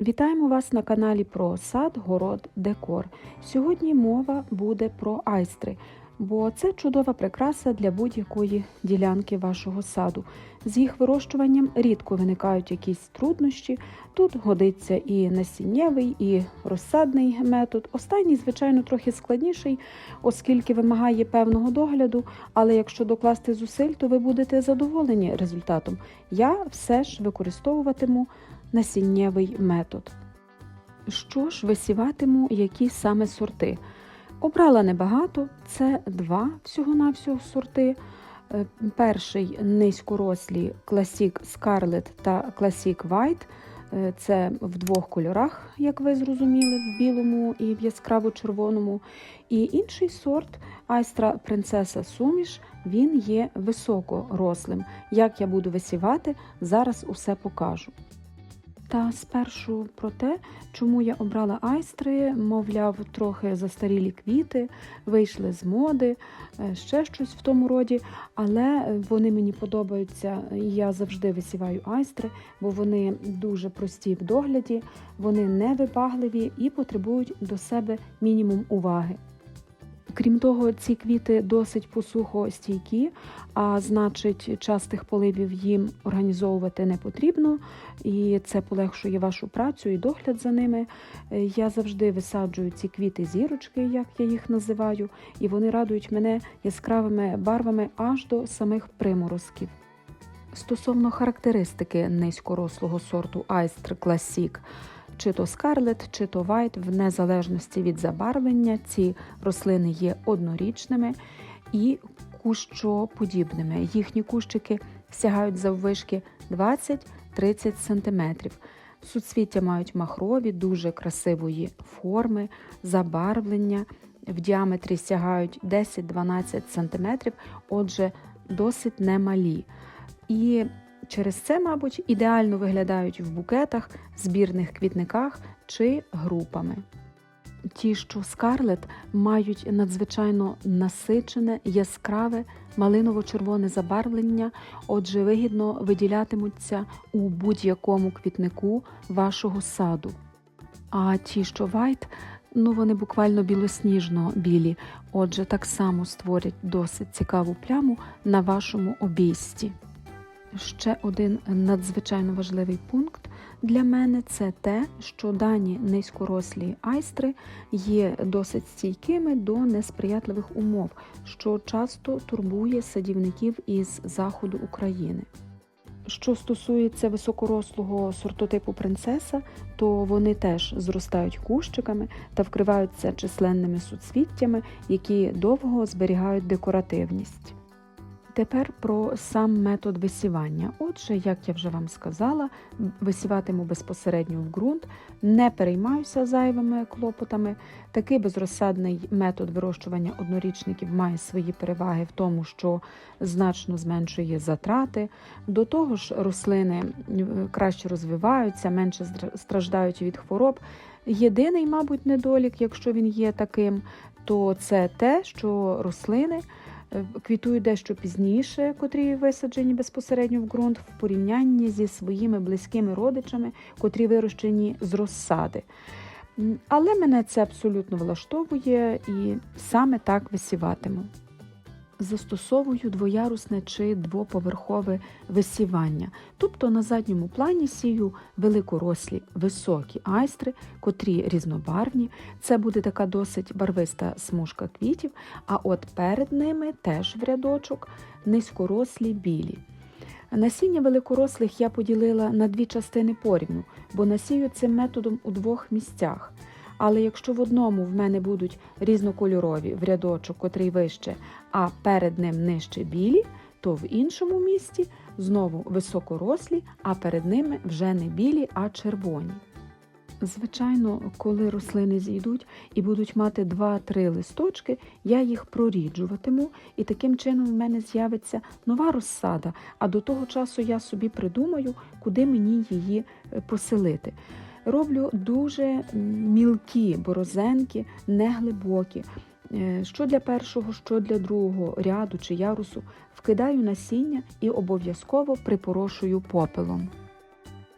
Вітаємо вас на каналі про сад, город, декор. Сьогодні мова буде про айстри, бо це чудова прикраса для будь-якої ділянки вашого саду. З їх вирощуванням рідко виникають якісь труднощі. Тут годиться і насіннєвий, і розсадний метод. Останній, звичайно, трохи складніший, оскільки вимагає певного догляду, але якщо докласти зусиль, то ви будете задоволені результатом. Я все ж використовуватиму насіннєвий метод. Що ж висіватиму, які саме сорти? Обрала небагато, це два всього-навсього сорти. Е, Перший низькорослі Classic Scarlet та Classic White. Е, Це в двох кольорах, як ви зрозуміли, в білому і в яскраво-червоному. І інший сорт Айстра Принцеса Суміш, він є високорослим. Як я буду висівати, зараз усе покажу. Та спершу про те, чому я обрала айстри, мовляв, трохи застарілі квіти, вийшли з моди, е, ще щось в тому роді, але вони мені подобаються. Я завжди висіваю айстри, бо вони дуже прості в догляді, вони невибагливі і потребують до себе мінімум уваги. Крім того, ці квіти досить посухостійкі, а значить, частих поливів їм організовувати не потрібно, і це полегшує вашу працю і догляд за ними. Е, Я завжди висаджую ці квіти зірочки, як я їх називаю, і вони радують мене яскравими барвами аж до самих приморозків. Стосовно характеристики низькорослого сорту Айстр Classic, чи то Scarlet, чи то White, в незалежності від забарвлення, ці рослини є однорічними і кущоподібними. Їхні кущики сягають заввишки 20-30 см. Суцвіття мають махрові, дуже красивої форми, забарвлення. В діаметрі сягають 10-12 см, отже, досить немалі. І через це, мабуть, ідеально виглядають в букетах, збірних квітниках чи групами. Ті, що скарлет, мають надзвичайно насичене, яскраве, малиново-червоне забарвлення, отже, вигідно виділятимуться у будь-якому квітнику вашого саду. А ті, що вайт, ну вони буквально білосніжно білі, отже, так само створять досить цікаву пляму на вашому обійсті. Ще один надзвичайно важливий пункт для мене це те, що дані низькорослі айстри є досить стійкими до несприятливих умов, що часто турбує садівників із заходу України. Що стосується високорослого сортотипу принцеса, то вони теж зростають кущиками та вкриваються численними суцвіттями, які довго зберігають декоративність. Тепер про сам метод висівання. Отже, як я вже вам сказала, висіватиму безпосередньо в ґрунт, не переймаюся зайвими клопотами. Такий безрозсадний метод вирощування однорічників має свої переваги в тому, що значно зменшує затрати. До того ж, рослини краще розвиваються, менше страждають від хвороб. Єдиний, мабуть, недолік, якщо він є таким, то це те, що рослини. Квітують дещо пізніше, котрі висаджені безпосередньо в ґрунт, в порівнянні зі своїми близькими родичами, котрі вирощені з розсади. Але мене це абсолютно влаштовує і саме так висіватиму. Застосовую двоярусне чи двоповерхове висівання, тобто на задньому плані сію великорослі високі айстри, котрі різнобарвні. Це буде така досить барвиста смужка квітів, а от перед ними теж в рядочок низькорослі білі. Насіння великорослих я поділила на дві частини порівну, бо насію цим методом у двох місцях. Але якщо в одному в мене будуть різнокольорові в рядочок, котрий вище, а перед ним нижче білі, то в іншому місці знову високорослі, а перед ними вже не білі, а червоні. Звичайно, коли рослини зійдуть і будуть мати 2-3 листочки, я їх проріджуватиму, і таким чином в мене з'явиться нова розсада, а до того часу я собі придумаю, куди мені її поселити. Роблю дуже мілкі борозенки, неглибокі. Що для першого, що для другого ряду чи ярусу вкидаю насіння і обов'язково припорошую попелом.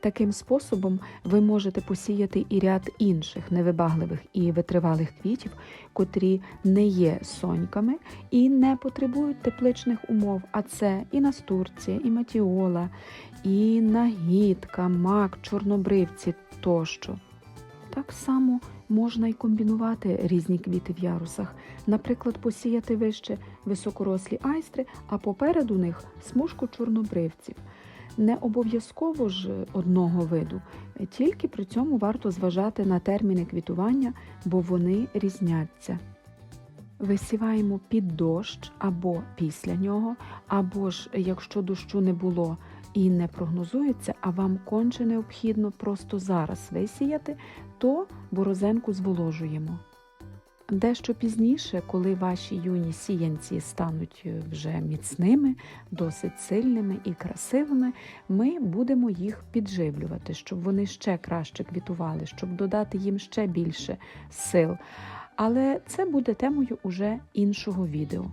Таким способом ви можете посіяти і ряд інших невибагливих і витривалих квітів, котрі не є соньками і не потребують тепличних умов. А це і настурція, і матіола, і нагідка, мак, чорнобривці тощо. Так само можна й комбінувати різні квіти в ярусах. Наприклад, посіяти вище високорослі айстри, а попереду них смужку чорнобривців. Не обов'язково ж одного виду, тільки при цьому варто зважати на терміни квітування, бо вони різняться. Висіваємо під дощ або після нього, або ж якщо дощу не було і не прогнозується, а вам конче необхідно просто зараз висіяти, то борозенку зволожуємо. Дещо пізніше, коли ваші юні сіянці стануть вже міцними, досить сильними і красивими, ми будемо їх підживлювати, щоб вони ще краще квітували, щоб додати їм ще більше сил. Але це буде темою уже іншого відео.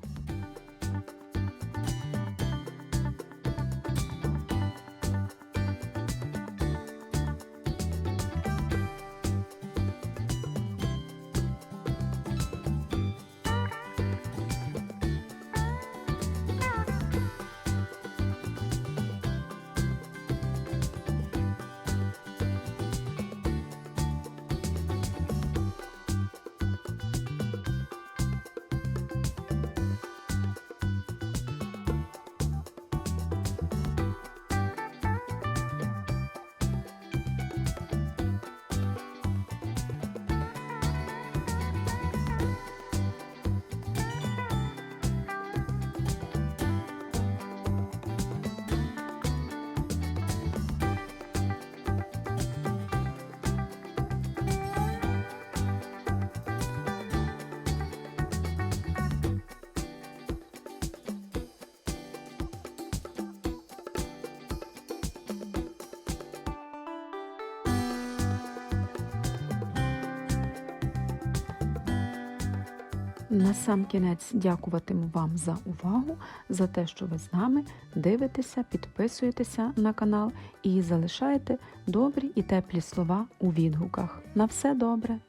На сам кінець дякуватиму вам за увагу, за те, що ви з нами дивитеся, підписуєтеся на канал і залишаєте добрі і теплі слова у відгуках. На все добре!